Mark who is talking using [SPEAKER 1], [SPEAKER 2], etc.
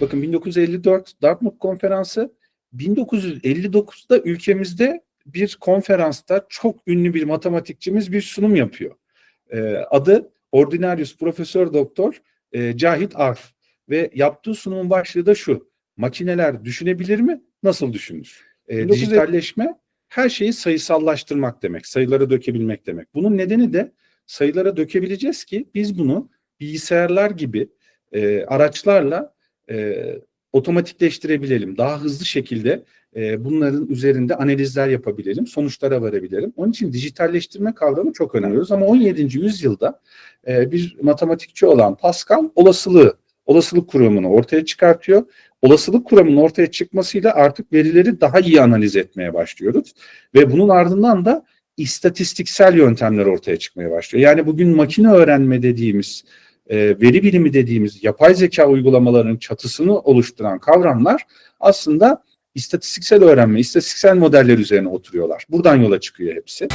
[SPEAKER 1] bakın 1954 Dartmouth Konferansı 1959'da ülkemizde bir konferansta çok ünlü bir matematikçimiz bir sunum yapıyor. Ee, adı Ordinarius Profesör Doktor e, Cahit Arf ve yaptığı sunumun başlığı da şu. Makineler düşünebilir mi? Nasıl düşünür?
[SPEAKER 2] 1950
[SPEAKER 1] dijitalleşme her şeyi sayısallaştırmak demek, sayılara dökebilmek demek. Bunun nedeni de sayılara dökebileceğiz ki biz bunu bilgisayarlar gibi e, araçlarla e, otomatikleştirebilelim. Daha hızlı şekilde e, bunların üzerinde analizler yapabilelim, sonuçlara varabilelim. Onun için dijitalleştirme kavramı çok önemli. Ama 17. yüzyılda e, bir matematikçi olan Pascal olasılığı, olasılık kuramını ortaya çıkartıyor. Olasılık kuramının ortaya çıkmasıyla artık verileri daha iyi analiz etmeye başlıyoruz. Ve bunun ardından da istatistiksel yöntemler ortaya çıkmaya başlıyor. Yani bugün makine öğrenme dediğimiz, e, veri bilimi dediğimiz yapay zeka uygulamalarının çatısını oluşturan kavramlar aslında istatistiksel öğrenme, istatistiksel modeller üzerine oturuyorlar. Buradan yola çıkıyor hepsi.